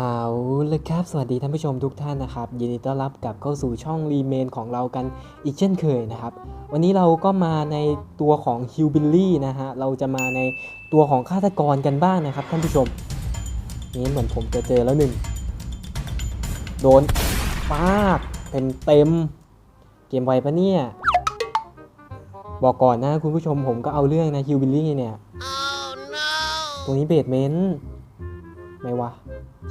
เอาเลยครับ สวัสดีท่านผู้ชมทุกท่านนะครับ ยินดีต้อนรับกลับเข้าสู่ช่องรีเมนของเรากันอีกเช่นเคยนะครับ วันนี้เราก็มาในตัวของฮิวบิลลี่นะฮะ เราจะมาในตัวของฆาตกรกันบ้างนะครับท่านผู้ชม นี่เหมือนผมจะเจอแล้วหนึ่ง โดนปากเต็มเต็มๆเกมไวปะเนี่ย บอกก่อนนะคุณผู้ชมผมก็เอาเรื่องนะฮิวบิลลี่เนี่ยตรงนี้เบสเมนต์ไม่วะ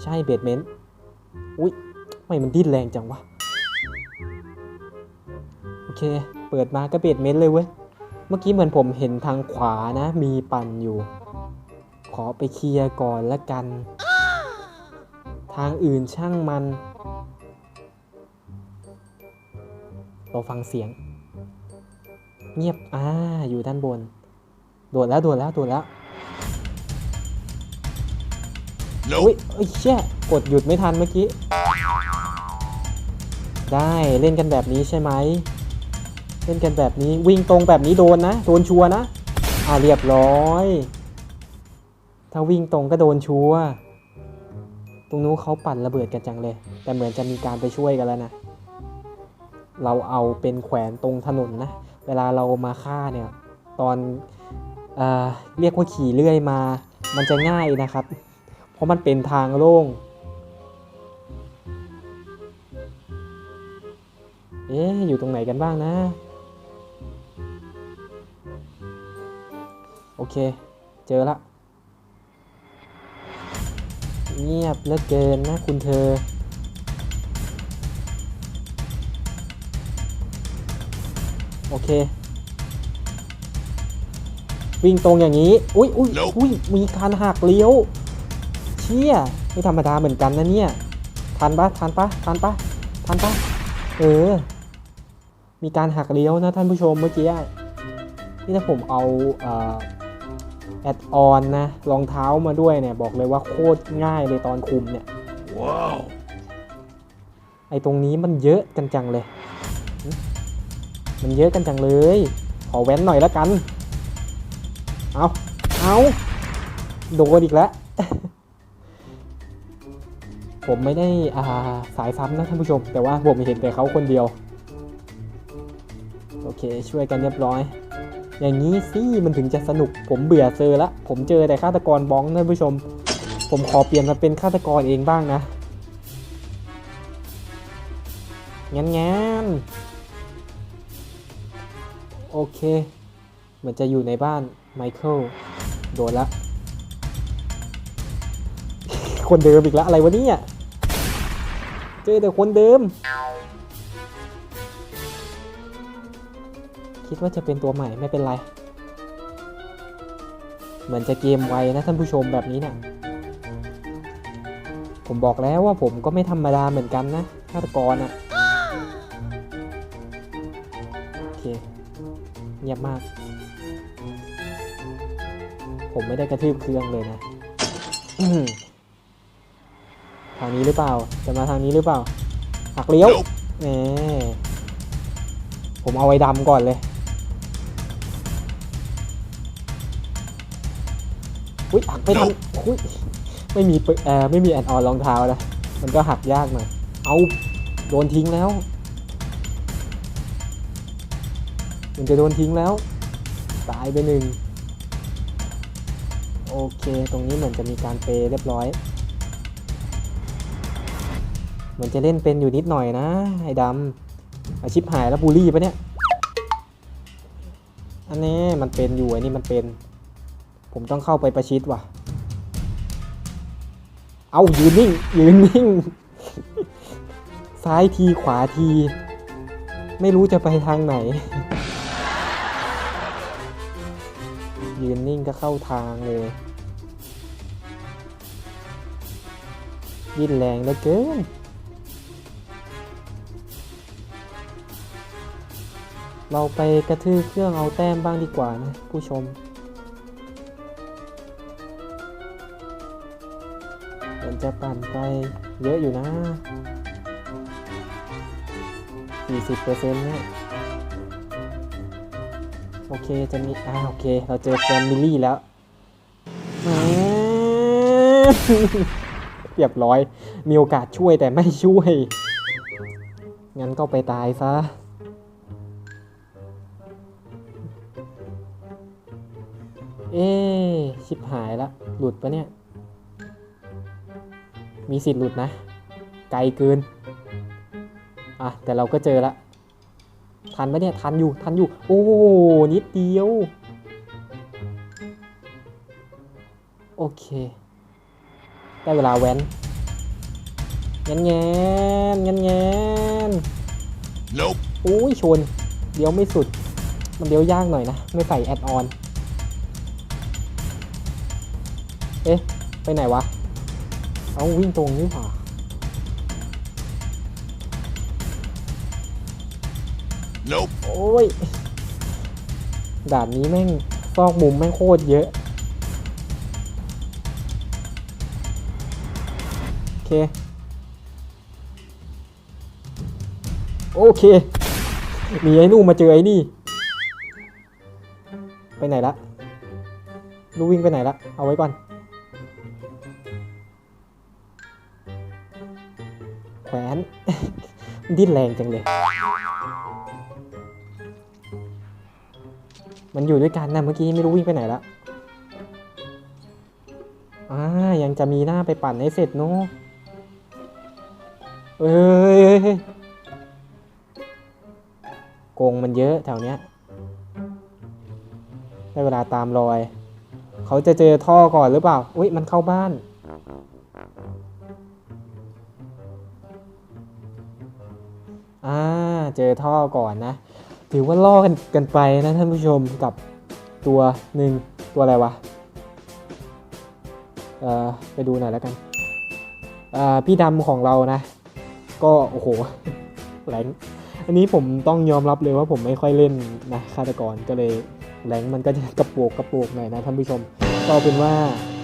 ใช่เบสเมนต์ อุ๊ยทำไมมันดิ้นแรงจังวะ โอเค เปิดมาก็เบสเมนต์เลยเว้ย เมื่อกี้เหมือนผมเห็นทางขวานะ มีปั่นอยู่ ขอไปเคลียร์ก่อนละกัน ทางอื่นช่างมัน เราฟังเสียง เงียบ อ่า อยู่ด้านบน โดดแล้ว โดดแล้ว โดดแล้ว อุ้ยเอ้ยเชี่ยกดหยุดไม่ทันเมื่อกี้ ได้เล่นกันแบบนี้ใช่ไหม เล่นกันแบบนี้วิ่งตรงแบบนี้โดนนะ โดนชัวนะ อ่าเรียบร้อย ถ้าวิ่งตรงก็โดนชัวตรงนู้นเขาปั่นระเบิดกันจังเลย แต่เหมือนจะมีการไปช่วยกันแล้วนะ เราเอาเป็นแขวนตรงถนนนะ เวลาเรามาฆ่าเนี่ย ตอนเออเรียกว่าขี่เลื่อยมา มันจะง่ายนะครับ เพราะมันเป็นทางโล่ง เอ๊ะอยู่ตรงไหนกันบ้างนะ โอเค เจอละ เงียบเหลือเกินนะคุณเธอโอเค วิ่งตรงอย่างนี้ อุ้ยอุ้ย Nope อุ้ยมีการหักเลี้ยว เชี่ยไม่ธรรมดาเหมือนกันนะเนี่ยทันปะทันปะทันปะทันปะเออ มีการหักเลี้ยวนะท่านผู้ชมเมื่อกี้อะนี่ถ้าผมเอาแอดออนนะรองเท้ามาด้วยเนี่ย บอกเลยว่าโคตรง่ายเลยตอนคุมเนี่ย Wow. ไอ้ตรงนี้มันเยอะกันจังเลยหึมันเยอะกันจังเลย ขอแว้นหน่อยละกัน เอาเอาโดนอีกแล้ว ผมไม่ได้อ่าสายซ้ำนะท่านผู้ชม แต่ว่าผมเห็นแต่เขาคนเดียว โอเคช่วยกันเรียบร้อย อย่างนี้สิมันถึงจะสนุกผมเบื่อเจอละผมเจอแต่ฆาตกรบ้องท่านผู้ชม ผมขอเปลี่ยนมาเป็นฆาตกรเองบ้างนะงั้นงั้นโอเค เหมือนจะอยู่ในบ้านไมเคิลโดนละคนเดิมอีกแล้วอะไรวะเนี่ย เจอแต่คนเดิม คิดว่าจะเป็นตัวใหม่ไม่เป็นไร เหมือนจะเกมไวนะท่านผู้ชมแบบนี้นะ่ะ ผมบอกแล้วว่าผมก็ไม่ธรรมดาเหมือนกันนะฆาตกรอะโอเคเงียบมาก ผมไม่ได้กระทืบเครื่องเลยนะ ทางนี้หรือเปล่า จะมาทางนี้หรือเปล่า หักเลี้ยว Nope. แหมผมเอาไว้ดำก่อนเลยอุ้ยหักไม่ทันอุ้ยไม่มีปึเอ่อไม่มีแอนออนรองเท้านะมันก็หักยากหน่อย เอาโดนทิ้งแล้ว มันจะโดนทิ้งแล้ว ตายไปหนึ่ง โอเค ตรงนี้เหมือนจะมีการเปย์เรียบร้อย เหมือนจะเล่นเป็นอยู่นิดหน่อยนะ ไอ้ดำอาชิปหายแล้วบูลลี่ปะเนี่ย อันนี้มันเป็นอยู่อันนี้มันเป็น ผมต้องเข้าไปประชิดว่ะ เอายืนนิ่ง ยืนนิ่ง ซ้ายทีขวาที ไม่รู้จะไปทางไหน ยืนนิ่งก็เข้าทางเลยยิ่นแรงเหลือเกิน เราไปกระทืบเครื่องเอาแต้มบ้างดีกว่านะ ผู้ชมมันจะปั่นไปเยอะอยู่นะ 40%เนี่ยโอเคจะมีอ่าโอเค เราเจอแฟมิลี่แล้วเรียบร้อย มีโอกาสช่วยแต่ไม่ช่วย งั้นก็ไปตายซะ เอ๊ะชิบหายละ หลุดปะเนี่ย มีสิทธิ์หลุดนะ ไกลเกิน อะ แต่เราก็เจอละ ทันปะเนี่ย ทันอยู่ ทันอยู่ โอ้ นิดเดียว โอเค ได้เวลาแว้นแงนแงนแงนแงน Nope. โอ้ยชน เดี๋ยวไม่สุด มันเดี๋ยวยากหน่อยนะ ไม่ใส่แอดออน เอ๊ะ ไปไหนวะ เอาวิ่งตรงนี่หว่า Nope. โอ้ย ด่านนี้แม่งซอกมุมแม่งโคตรเยอะ โอเค โอเค มีไอ้นู่นมาเจอไอ้นี่ ไปไหนละลูกวิ่งไปไหนละ เอาไว้ก่อน ดิ้นแรงจังเลย มันอยู่ด้วยกันนะเมื่อกี้ไม่รู้วิ่งไปไหนละอ่ายังจะมีหน้าไปปั่นให้เสร็จเนาะเอ้ยเอ้ยเอ้ยโกงมันเยอะแถวเนี้ยได้เวลาตามรอย เขาจะเจอท่อก่อนหรือเปล่า อุ้ยมันเข้าบ้าน อ่าเจอท่อก่อนนะ ถือว่าล่อกันกันไปนะท่านผู้ชมกับตัวหนึ่งตัวอะไรวะ เอ่อไปดูหน่อยแล้วกันอ่าพี่ดำของเรานะ ก็โอ้โหแรงอันนี้ผมต้องยอมรับเลยว่าผมไม่ค่อยเล่นนะฆาตกรก็เลยแรงมันก็จะกระโปกกระโปกหน่อยนะท่านผู้ชม ก็เอเป็นว่า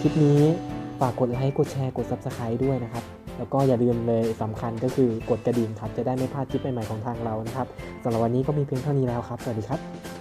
คลิปนี้ฝากกดไลค์กดแชร์กด Subscribe ด้วยนะครับ แล้วก็อย่าลืมเลยสำคัญก็คือกดกระดิ่งครับ จะได้ไม่พลาดคลิปใหม่ๆของทางเรานะครับสำหรับวันนี้ก็มีเพียงเท่านี้แล้วครับ สวัสดีครับ